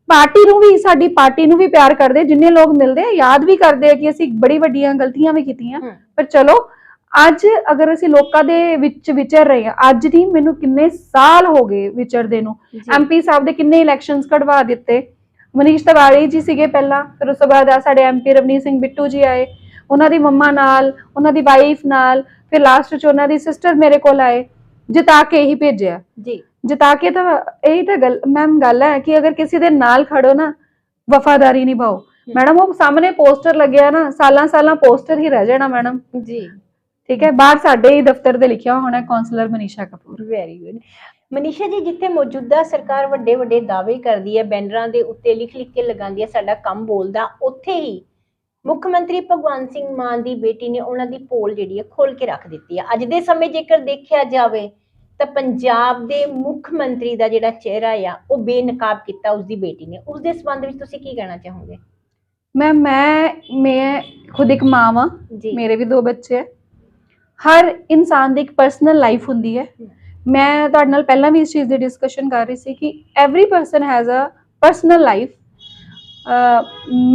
ਪਾਰਟੀ ਨੂੰ ਵੀ ਸਾਡੀ ਪਾਰਟੀ ਨੂੰ ਵੀ ਪਿਆਰ ਕਰਦੇ ਜਿੰਨੇ ਲੋਕ ਮਿਲਦੇ ਆ ਯਾਦ ਵੀ ਕਰਦੇ ਆ ਕਿ ਅਸੀਂ ਬੜੀ ਵੱਡੀਆਂ ਗਲਤੀਆਂ ਵੀ ਕੀਤੀਆਂ। ਪਰ ਚਲੋ ਅੱਜ ਅਗਰ ਅਸੀਂ ਲੋਕਾਂ ਦੇ ਵਿੱਚ ਵਿਚਰ ਰਹੇ ਹਾਂ ਅੱਜ ਨਹੀਂ ਮੈਨੂੰ ਕਿੰਨੇ ਸਾਲ ਹੋ ਗਏ ਵਿਚਰਦੇ ਨੂੰ। ਐਮਪੀ ਸਾਹਿਬ ਦੇ ਕਿੰਨੇ ਇਲੈਕਸ਼ਨਸ ਕਢਵਾ ਦਿੱਤੇ। ਮਨੀਸ਼ ਤਿਵਾੜੀ ਜੀ ਸੀਗੇ ਪਹਿਲਾਂ ਫਿਰ ਉਸ ਤੋਂ ਬਾਅਦ ਆ ਸਾਡੇ ਐਮਪੀ ਰਵਨੀਤ ਸਿੰਘ ਬਿੱਟੂ ਜੀ ਆਏ। ਉਹਨਾਂ ਦੀ ਮੰਮਾ ਨਾਲ ਉਹਨਾਂ ਦੀ ਵਾਈਫ ਨਾਲ ਫਿਰ ਲਾਸਟ ਚ ਉਹਨਾਂ ਦੀ ਸਿਸਟਰ ਮੇਰੇ ਕੋਲ ਆਏ ਜਿਤਾ ਕੇ ਹੀ ਭੇਜਿਆ। ਜੀ। ਜਿਤਾ ਕੇ ਤਾਂ ਇਹੀ ਤਾਂ ਗੱਲ ਮੈਮ ਗੱਲ ਹੈ ਕਿ ਅਗਰ ਕਿਸੇ ਦੇ ਨਾਲ ਖੜੋ ਨਾ ਵਫਾਦਾਰੀ ਨਿਭਾਓ। ਮੈਡਮ ਉਹ ਸਾਹਮਣੇ ਪੋਸਟਰ ਲੱਗਿਆ ਨਾ ਸਾਲਾਂ ਸਾਲਾਂ ਪੋਸਟਰ ਹੀ ਰਹਿ ਜਾਣਾ ਮੈਡਮ। ਜੀ। ਠੀਕ ਹੈ ਬਾਹਰ ਸਾਡੇ ਹੀ ਦਫ਼ਤਰ ਤੇ ਲਿਖਿਆ ਹੋਣਾ councillor Manisha Kapoor. Very good Manisha ji ਜਿੱਥੇ ਮੌਜੂਦਾ ਸਰਕਾਰ ਵੱਡੇ ਵੱਡੇ ਦਾਅਵੇ ਕਰਦੀ ਹੈ ਬੈਨਰਾਂ ਦੇ ਉੱਤੇ ਲਿਖ ਲਿਖ ਕੇ ਲਗਾਉਂਦੀ ਹੈ ਸਾਡਾ ਕੰਮ ਬੋਲਦਾ ਉੱਥੇ ਹੀ ਮੁੱਖ ਮੰਤਰੀ ਭਗਵੰਤ ਸਿੰਘ ਮਾਨ ਦੀ ਬੇਟੀ ਨੇ ਉਹਨਾਂ ਦੀ ਪੋਲ ਜਿਹੜੀ ਹੈ ਖੋਲ ਕੇ ਰੱਖ ਦਿੱਤੀ ਹੈ। ਅੱਜ ਦੇ ਸਮੇਂ ਜੇਕਰ ਦੇਖਿਆ ਜਾਵੇ ਤਾਂ ਪੰਜਾਬ ਦੇ ਮੁੱਖ ਮੰਤਰੀ ਦਾ ਜਿਹੜਾ ਚਿਹਰਾ ਆ ਉਹ ਬੇਨਕਾਬ ਕੀਤਾ ਉਸ ਦੀ ਬੇਟੀ ਨੇ। ਉਸ ਦੇ ਸੰਬੰਧ ਵਿੱਚ ਤੁਸੀਂ ਕੀ ਕਹਿਣਾ ਚਾਹੋਗੇ? ਮੈਂ ਮੈਂ ਮੈਂ ਖੁਦ ਇੱਕ ਮਾਂ ਵਾਂ। ਮੇਰੇ ਵੀ ਦੋ ਬੱਚੇ ਹੈ। ਹਰ ਇਨਸਾਨ ਦੀ ਇੱਕ ਪਰਸਨਲ ਲਾਈਫ ਹੁੰਦੀ ਹੈ। ਮੈਂ ਤੁਹਾਡੇ ਨਾਲ ਪਹਿਲਾਂ ਵੀ ਇਸ ਚੀਜ਼ ਦੀ ਡਿਸਕਸ਼ਨ ਕਰ ਰਹੀ ਸੀ ਕਿ every person has a personal life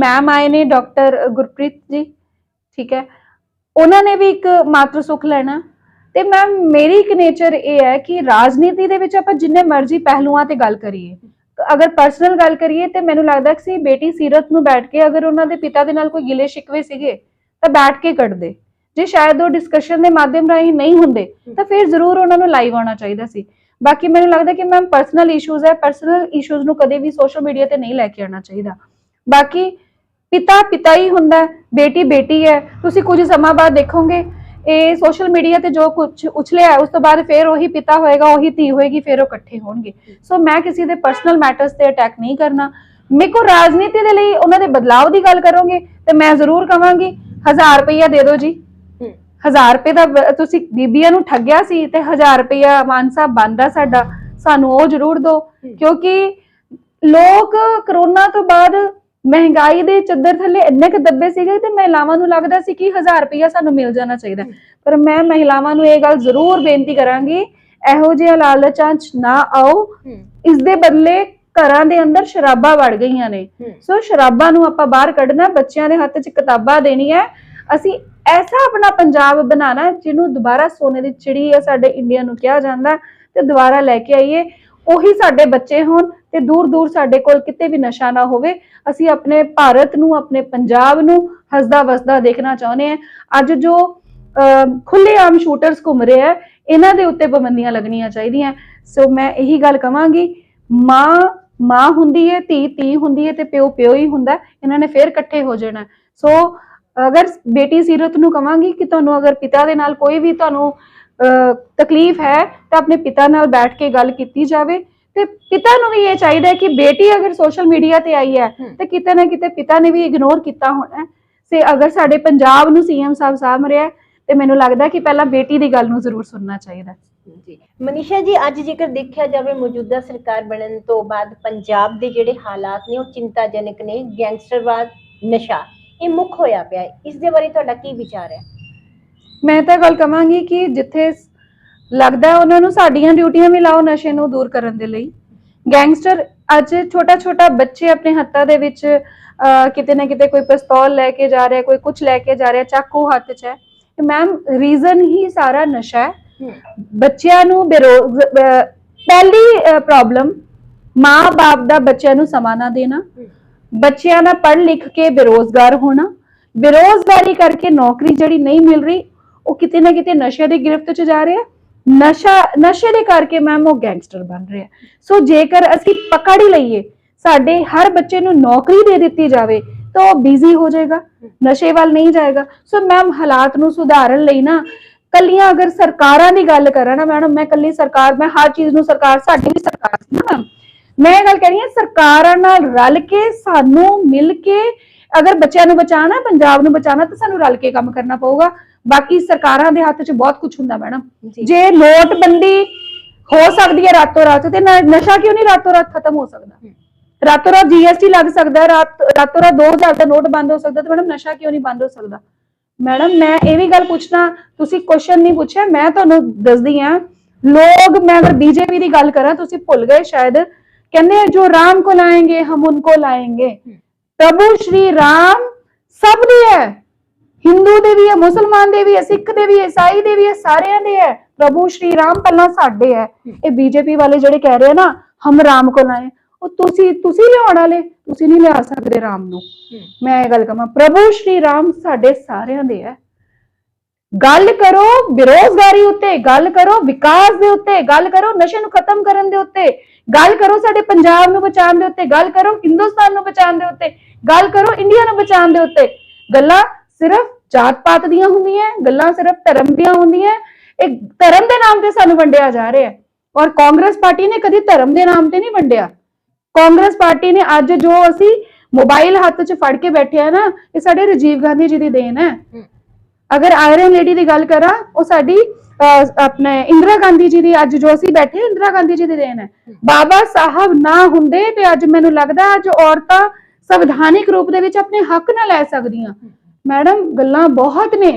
ma'am ਆਏ ਨੇ ਡਾਕਟਰ ਗੁਰਪ੍ਰੀਤ ਜੀ, ਠੀਕ ਹੈ। ਉਹਨਾਂ ਨੇ ਵੀ ਇੱਕ ਮਾਤਰ ਸੁੱਖ ਲੈਣਾ। ਤੇ ਮੈਮ ਮੇਰੀ ਇੱਕ ਨੇਚਰ ਇਹ ਹੈ ਕਿ ਰਾਜਨੀਤੀ ਦੇ ਵਿੱਚ ਆਪਾਂ ਜਿੰਨੇ ਮਰਜ਼ੀ ਪਹਿਲੂਆਂ ਤੇ ਗੱਲ ਕਰੀਏ। ਅਗਰ ਪਰਸਨਲ ਗੱਲ ਕਰੀਏ ਤੇ ਮੈਨੂੰ ਲੱਗਦਾ ਕਿ ਸੀ ਬੇਟੀ ਸੀਰਤ ਨੂੰ ਬੈਠ ਕੇ ਅਗਰ ਉਹਨਾਂ ਦੇ ਪਿਤਾ ਦੇ ਨਾਲ ਕੋਈ ਗਿਲੇ ਸ਼ਿਕਵੇ ਸੀਗੇ ਤਾਂ ਬੈਠ ਕੇ ਕੱਢਦੇ। ਜੇ ਸ਼ਾਇਦ ਉਹ ਡਿਸਕਸ਼ਨ ਦੇ ਮਾਧਿਅਮ ਰਾਹੀਂ ਨਹੀਂ ਹੁੰਦੇ ਤਾਂ ਫਿਰ ਜ਼ਰੂਰ ਉਹਨਾਂ ਨੂੰ ਲਾਈਵ ਆਉਣਾ ਚਾਹੀਦਾ ਸੀ। ਬਾਕੀ ਮੈਨੂੰ ਲੱਗਦਾ ਕਿ ਮੈਮ ਪਰਸਨਲ ਇਸ਼ੂਜ਼ ਹੈ ਪਰਸਨਲ ਇਸ਼ੂਜ਼ ਨੂੰ ਕਦੇ ਵੀ ਸੋਸ਼ਲ ਮੀਡੀਆ ਤੇ ਨਹੀਂ ਲੈ ਕੇ ਆਉਣਾ ਚਾਹੀਦਾ। ਬਾਕੀ ਪਿਤਾ ਪਿਤਾ ਹੀ ਹੁੰਦਾ ਬੇਟੀ ਬੇਟੀ ਹੈ ਤੁਸੀਂ ਕੁਝ ਸਮਾਂ ਬਾਅਦ ਦੇਖੋਗੇ ਇਹ ਸੋਸ਼ਲ ਮੀਡੀਆ ਤੇ ਜੋ ਕੁਝ ਉਛਲਿਆ ਉਸ ਤੋਂ ਬਾਅਦ ਫਿਰ ਉਹੀ ਪਿਤਾ ਹੋਏਗਾ ਉਹੀ ਧੀ ਹੋਏਗੀ ਫਿਰ ਉਹ ਇਕੱਠੇ ਹੋਣਗੇ। ਸੋ ਮੈਂ ਕਿਸੇ ਦੇ ਪਰਸਨਲ ਮੈਟਰਸ ਤੇ ਅਟੈਕ ਨਹੀਂ ਕਰਨਾ। ਮੇਰੇ ਕੋ ਰਾਜਨੀਤੀ ਦੇ ਲਈ ਉਹਨਾਂ ਦੇ ਬਦਲਾਵ ਦੀ ਗੱਲ ਕਰੋਗੇ ਤੇ ਮੈਂ ਜ਼ਰੂਰ ਕਵਾਂਗੀ 1000 ਰੁਪਈਆ ਦੇ ਦਿਓ ਜੀ। 1000 ਰੁਪਏ ਦਾ ਤੁਸੀਂ ਬੀਬੀਆਂ ਨੂੰ ਠੱਗਿਆ ਸੀ ਤੇ 1000 ਰੁਪਈਆ ਮਾਨ ਸਾਹਿਬ ਬੰਦਾ ਸਾਡਾ ਸਾਨੂੰ ਉਹ ਜ਼ਰੂਰ ਦਿਓ। ਕਿਉਂਕਿ ਲੋਕ ਕਰੋਨਾ ਤੋਂ ਬਾਅਦ ਮਹਿੰਗਾਈ ਦੇ ਚੱਦਰ ਥੱਲੇ ਇੰਨੇ ਕੁ ਦੱਬੇ ਸੀਗੇ ਤੇ ਮਹਿਲਾਵਾਂ ਨੂੰ ਲੱਗਦਾ ਸੀ ਕਿ 1000 ਰੁਪਈਆ ਸਾਨੂੰ ਮਿਲ ਜਾਣਾ ਚਾਹੀਦਾ। ਪਰ ਮੈਂ ਮਹਿਲਾਵਾਂ ਨੂੰ ਇਹ ਗੱਲ ਜ਼ਰੂਰ ਬੇਨਤੀ ਕਰਾਂਗੀ ਇਹੋ ਜਿਹੇ ਲਾਲਚਾਂ 'ਚ ਨਾ ਆਓ। ਇਸ ਦੇ ਬਦਲੇ ਘਰਾਂ ਦੇ ਅੰਦਰ ਸ਼ਰਾਬਾਂ ਵੜ ਗਈਆਂ ਨੇ। ਸੋ ਸ਼ਰਾਬਾਂ ਨੂੰ ਆਪਾਂ ਬਾਹਰ ਕੱਢਣਾ ਬੱਚਿਆਂ ਦੇ ਹੱਥ 'ਚ ਕਿਤਾਬਾਂ ਦੇਣੀ ਹੈ ਅਸੀਂ ਐਸਾ ਆਪਣਾ ਪੰਜਾਬ ਬਣਾਣਾ ਜਿਹਨੂੰ ਦੁਬਾਰਾ ਸੋਨੇ ਦੀ ਚਿੜੀ ਹੈ ਸਾਡੇ ਇੰਡੀਆ ਨੂੰ ਕਿਹਾ ਜਾਂਦਾ ਤੇ ਦੁਬਾਰਾ ਲੈ ਕੇ ਆਈਏ। ਉਹੀ ਸਾਡੇ ਬੱਚੇ ਹੋਣ ਤੇ ਦੂਰ ਦੂਰ ਸਾਡੇ ਕੋਲ ਕਿਤੇ ਵੀ ਨਸ਼ਾ ਨਾ ਹੋਵੇ। ਅਸੀਂ ਆਪਣੇ ਭਾਰਤ ਨੂੰ, ਆਪਣੇ ਪੰਜਾਬ ਨੂੰ ਹੱਸਦਾ ਵਸਦਾ ਦੇਖਣਾ ਚਾਹੁੰਦੇ ਹਾਂ। ਅੱਜ ਜੋ ਖੁੱਲੇਆਮ ਸ਼ੂਟਰਸ ਘੁੰਮ ਰਹੇ ਆ ਇਹਨਾਂ ਦੇ ਉੱਤੇ ਪਾਬੰਦੀਆਂ ਲੱਗਣੀਆਂ ਚਾਹੀਦੀਆਂ। ਸੋ ਮੈਂ ਇਹੀ ਗੱਲ ਕਵਾਂਗੀ, ਮਾਂ ਮਾਂ ਹੁੰਦੀ ਹੈ, ਧੀ ਧੀ ਹੁੰਦੀ ਹੈ ਤੇ ਪਿਓ ਪਿਓ ਹੀ ਹੁੰਦਾ ਇਹਨਾਂ ਨੇ ਫੇਰ ਇਕੱਠੇ ਹੋ ਜਾਣਾ। ਸੋ ਅਗਰ ਬੇਟੀ ਸੀਰਤ ਨੂੰ ਕਵਾਂਗੀ ਕਿ ਤੁਹਾਨੂੰ ਅਗਰ ਪਿਤਾ ਦੇ ਨਾਲ ਕੋਈ ਵੀ ਤੁਹਾਨੂੰ ਤਕਲੀਫ ਹੈ ਤਾਂ ਆਪਣੇ ਪਿਤਾ ਨਾਲ ਬੈਠ ਕੇ ਗੱਲ ਕੀਤੀ ਜਾਵੇ। ਤੇ ਪਿਤਾ ਨੂੰ ਵੀ ਇਹ ਚਾਹੀਦਾ ਕਿ ਬੇਟੀ ਅਗਰ ਸੋਸ਼ਲ ਮੀਡੀਆ ਤੇ ਆਈ ਹੈ। ਤੇ ਕਿਤੇ ਨਾ ਕਿਤੇ ਪਿਤਾ ਨੇ ਵੀ ਇਗਨੋਰ ਕੀਤਾ ਹੋਣਾ ਸੇ ਅਗਰ ਸਾਡੇ ਪੰਜਾਬ ਨੂੰ ਸੀਐਮ ਸਾਹਿਬ ਸਾਂਭ ਰਿਹਾ ਤੇ ਮੈਨੂੰ ਲੱਗਦਾ ਕਿ ਪਹਿਲਾਂ ਬੇਟੀ ਦੀ ਗੱਲ ਨੂੰ ਜ਼ਰੂਰ ਸੁਣਨਾ ਚਾਹੀਦਾ ਜੀ। ਮਨੀਸ਼ਾ ਜੀ ਅੱਜ ਜੇਕਰ ਦੇਖਿਆ ਜਾਵੇ ਮੌਜੂਦਾ ਸਰਕਾਰ ਬਣਨ ਤੋਂ ਬਾਅਦ ਪੰਜਾਬ ਦੇ ਜਿਹੜੇ ਹਾਲਾਤ ਨੇ ਉਹ ਚਿੰਤਾਜਨਕ ਨੇ ਗੈਂਗਸਟਰਵਾਦ ਨਸ਼ਾ। ਇਹ ਮੁੱਖ ਹੋਇਆ ਪਿਆ। ਹੈ ਇਸ ਦੇ ਬਾਰੇ ਤੁਹਾਡਾ ਕੀ ਵਿਚਾਰ ਹੈ? ਮੈਂ ਤਾਂ ਗੱਲ ਕਵਾਂਗੀ ਕਿ ਜਿੱਥੇ ਲੱਗਦਾ ਉਹਨਾਂ ਨੂੰ ਸਾਡੀਆਂ ਡਿਊਟੀਆਂ ਵੀ ਲਾਓ ਨਸ਼ੇ ਨੂੰ ਦੂਰ ਕਰਨ ਦੇ ਲਈ। ਗੈਂਗਸਟਰ ਅੱਜ ਛੋਟਾ ਛੋਟਾ ਬੱਚੇ ਆਪਣੇ ਹੱਥਾਂ ਦੇ ਵਿੱਚ ਕਿਤੇ ਨਾ ਕਿਤੇ ਕੋਈ ਪਿਸਤੌਲ ਲੈ ਕੇ ਜਾ ਰਿਹਾ ਕੋਈ ਕੁਝ ਲੈ ਕੇ ਜਾ ਰਿਹਾ ਚਾਕੂ ਹੱਥ 'ਚ ਹੈ। ਮੈਮ ਰੀਜ਼ਨ ਹੀ ਸਾਰਾ ਨਸ਼ਾ ਹੈ। ਬੱਚਿਆਂ ਨੂੰ ਬੇਰੋਜ਼ ਪਹਿਲੀ ਪ੍ਰੋਬਲਮ ਮਾਂ-ਬਾਪ ਦਾ ਬੱਚਿਆਂ ਨੂੰ ਸਮਾਂ ਨਾ ਦੇਣਾ। ਬੱਚਿਆਂ ਦਾ ਪੜ੍ਹ ਲਿਖ ਕੇ ਬੇਰੋਜ਼ਗਾਰ ਹੋਣਾ, ਬੇਰੋਜ਼ਗਾਰੀ ਕਰਕੇ ਨੌਕਰੀ ਜਿਹੜੀ ਨਹੀਂ ਮਿਲ ਰਹੀ, ਉਹ ਕਿਤੇ ਨਾ ਕਿਤੇ ਨਸ਼ੇ ਦੀ ਗਿਰਫਤ 'ਚ ਜਾ ਰਿਹਾ। ਨਸ਼ਾ, ਨਸ਼ੇ ਦੇ ਕਰਕੇ ਮੈਮ ਉਹ ਗੈਂਗਸਟਰ ਬਣ ਰਿਹਾ। ਸੋ ਜੇਕਰ ਅਸੀਂ ਪਕੜ ਹੀ ਲਈਏ, ਸਾਡੇ ਹਰ ਬੱਚੇ ਨੂੰ ਨੌਕਰੀ ਦੇ ਦਿੱਤੀ ਜਾਵੇ, ਤਾਂ ਉਹ ਬਿਜ਼ੀ ਹੋ ਜਾਏਗਾ, ਨਸ਼ੇ ਵੱਲ ਨਹੀਂ ਜਾਏਗਾ। ਸੋ ਮੈਮ ਹਾਲਾਤ ਨੂੰ ਸੁਧਾਰਨ ਲਈ ਨਾ, ਕੱਲੀਆਂ ਅਗਰ ਸਰਕਾਰਾਂ ਦੀ ਗੱਲ ਕਰਾਂ ਨਾ ਮੈਡਮ ਮੈਂ ਕੱਲੀ ਸਰਕਾਰ, ਮੈਂ ਹਰ ਚੀਜ਼ ਨੂੰ ਸਰਕਾਰ, ਸਾਡੀ ਵੀ ਸਰਕਾਰ ਸੀ ਨਾ ਮੈਮ ਮੈਂ ਇਹ ਗੱਲ ਕਹਿ ਰਹੀ ਹਾਂ ਸਰਕਾਰਾਂ ਨਾਲ ਰਲ ਕੇ ਸਾਨੂੰ ਮਿਲ ਕੇ ਅਗਰ ਬੱਚਿਆਂ ਨੂੰ ਬਚਾਉਣਾ ਪੰਜਾਬ ਨੂੰ ਬਚਾਉਣਾ ਤਾਂ ਸਾਨੂੰ ਰਲ ਕੇ ਕੰਮ ਕਰਨਾ ਪਊਗਾ। ਬਾਕੀ ਸਰਕਾਰਾਂ ਦੇ ਹੱਥ 'ਚ ਬਹੁਤ ਕੁਝ ਹੁੰਦਾ ਮੈਡਮ। ਜੀ। ਨੋਟਬੰਦੀ ਹੋ ਸਕਦੀ ਹੈ ਰਾਤੋਂ ਰਾਤ ਤੇ ਨਸ਼ਾ ਕਿਉਂ ਨਹੀਂ ਰਾਤੋਂ ਰਾਤ ਖਤਮ ਹੋ ਸਕਦਾ? ਰਾਤੋਂ ਰਾਤ ਜੀਐਸਟੀ ਲੱਗ ਸਕਦਾ ਰਾਤ ਰਾਤੋਂ ਰਾਤ 2000 ਦਾ ਨੋਟ ਬੰਦ ਹੋ ਸਕਦਾ ਤੇ ਮੈਡਮ ਨਸ਼ਾ ਕਿਉਂ ਨਹੀਂ ਬੰਦ ਹੋ ਸਕਦਾ? ਮੈਡਮ ਮੈਂ ਇਹ ਵੀ ਗੱਲ ਪੁੱਛਣਾ ਤੁਸੀਂ ਕੁਐਸਚਨ ਨਹੀਂ ਪੁੱਛਿਆ ਮੈਂ ਤੁਹਾਨੂੰ ਦੱਸਦੀ ਆ ਲੋਗ ਮੈਂ ਅਗਰ ਬੀਜੇਪੀ ਦੀ ਗੱਲ ਕਰਾਂ ਤੁਸੀਂ ਭੁੱਲ ਗਏ ਸ਼ਾਇਦ कहने जो राम को लाएँगे हम उनको लाएँगे। हम्म। प्रभु श्री राम सब दे है। हिंदू दे भी है मुसलमान दे भी है सिख दे भी है ईसाई दे भी है सारे दे है। प्रभु श्री राम पहला साडे है। हम्म। ये बीजेपी वाले जड़े कह रहे हैं ना हम राम को लाए। सकते राम हम्म। कह प्रभु श्री राम साढ़े सारे गल करो बेरोजगारी उत्ते करो विकास गल करो नशे खत्म करने के उत्ते। ਗੱਲ ਕਰੋ ਸਾਡੇ ਪੰਜਾਬ ਨੂੰ ਬਚਾਉਣ ਦੇ ਉੱਤੇ ਗੱਲ ਕਰੋ ਹਿੰਦੁਸਤਾਨ ਨੂੰ ਬਚਾਉਣ ਦੇ ਉੱਤੇ ਗੱਲ ਕਰੋ ਇੰਡੀਆ ਨੂੰ ਬਚਾਉਣ ਦੇ ਉੱਤੇ। ਗੱਲਾਂ ਸਿਰਫ ਜਾਤ ਪਾਤ ਦੀਆਂ ਹੁੰਦੀਆਂ ਗੱਲਾਂ ਸਿਰਫ ਧਰਮ ਦੀਆਂ ਹੁੰਦੀਆਂ। ਇਹ ਧਰਮ ਦੇ ਨਾਮ ਤੇ ਸਾਨੂੰ ਵੰਡਿਆ ਜਾ ਰਿਹਾ ਹੈ। ਔਰ ਕਾਂਗਰਸ ਪਾਰਟੀ ਨੇ ਕਦੀ ਧਰਮ ਦੇ ਨਾਮ ਤੇ ਨਹੀਂ ਵੰਡਿਆ। ਕਾਂਗਰਸ ਪਾਰਟੀ ਨੇ ਅੱਜ ਜੋ ਅਸੀਂ ਮੋਬਾਈਲ ਹੱਥ 'ਚ ਫੜ ਕੇ ਬੈਠੇ ਆ ਨਾ ਇਹ ਸਾਡੇ ਰਾਜੀਵ ਗਾਂਧੀ ਜੀ ਦੀ ਦੇਣ ਹੈ। ਅਗਰ ਆਇਰਨ ਲੇਡੀ ਦੀ ਗੱਲ ਕਰਾਂ ਉਹ ਸਾਡੀ ਆਪਣੇ ਇੰਦਰਾ ਗਾਂਧੀ ਜੀ ਦੀ ਅੱਜ ਜੋ ਅਸੀਂ ਬੈਠੇ ਇੰਦਰਾ ਗਾਂਧੀ ਜੀ ਦੀ ਦੇਣ ਹੈ। ਬਾਬਾ ਸਾਹਿਬ ਨਾ ਹੁੰਦੇ ਤੇ ਅੱਜ ਮੈਨੂੰ ਲੱਗਦਾ ਅੱਜ ਔਰਤਾਂ ਸੰਵਿਧਾਨਿਕ ਰੂਪ ਦੇ ਵਿੱਚ ਆਪਣੇ ਹੱਕ ਨਾ ਲੈ ਸਕਦੀਆਂ। ਮੈਡਮ, ਗੱਲਾਂ ਬਹੁਤ ਨੇ।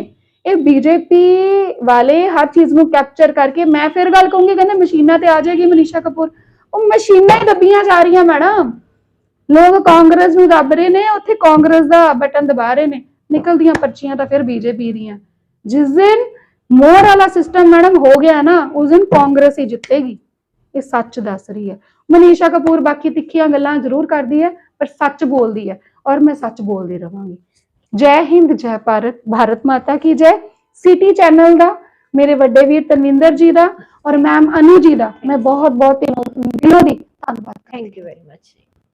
ਇਹ ਬੀਜੇਪੀ ਵਾਲੇ ਹਰ ਚੀਜ਼ ਨੂੰ ਕੈਪਚਰ ਕਰਕੇ ਮੈਂ ਫਿਰ ਗੱਲ ਕਹੂੰਗੀ, ਕਹਿੰਦੇ ਮਸ਼ੀਨਾਂ ਤੇ ਆ ਜਾਏਗੀ ਮਨੀਸ਼ਾ ਕਪੂਰ। ਉਹ ਮਸ਼ੀਨਾਂ ਹੀ ਦੱਬੀਆਂ ਜਾ ਰਹੀਆਂ ਮੈਡਮ। ਲੋਕ ਕਾਂਗਰਸ ਨੂੰ ਦੱਬ ਰਹੇ ਨੇ, ਉੱਥੇ ਕਾਂਗਰਸ ਦਾ ਬਟਨ ਦਬਾ ਰਹੇ ਨੇ। ਨਿਕਲਦੀਆਂ ਪਰਚੀਆਂ ਤਾਂ ਫਿਰ ਬੀਜੇਪੀ ਦੀਆਂ। ਜਿਸ ਦਿਨ ਮੋਹਰ ਵਾਲਾ ਸਿਸਟਮ ਮੈਡਮ ਹੋ ਗਿਆ ਨਾ, ਉਸ ਦਿਨ ਕਾਂਗਰਸ ਹੀ ਜਿੱਤੇਗੀ। ਇਹ ਸੱਚ ਦੱਸ ਰਹੀ ਹੈ। ਮਨੀਸ਼ਾ ਕਪੂਰ ਬਾਕੀ ਤਿੱਖੀਆਂ ਗੱਲਾਂ ਜ਼ਰੂਰ ਕਰਦੀ ਹੈ, ਪਰ ਸੱਚ ਬੋਲਦੀ ਹੈ ਔਰ ਮੈਂ ਸੱਚ ਬੋਲਦੀ ਰਵਾਂਗੀ। ਜੈ ਹਿੰਦ, ਜੈ ਭਾਰਤ ਭਾਰਤ ਮਾਤਾ ਕੀ ਜੈ। ਸਿਟੀ ਚੈਨਲ ਦਾ, ਮੇਰੇ ਵੱਡੇ ਵੀਰ ਤਨਵਿੰਦਰ ਜੀ ਦਾ ਔਰ ਮੈਮ ਅਨੂ ਜੀ ਦਾ। ਮੈਂ ਬਹੁਤ ਬਹੁਤ ਦਿਲੋਂ ਦੀ ਧੰਨਵਾਦ ਥੈਂਕ ਯੂ ਵੈਰੀ ਮਚ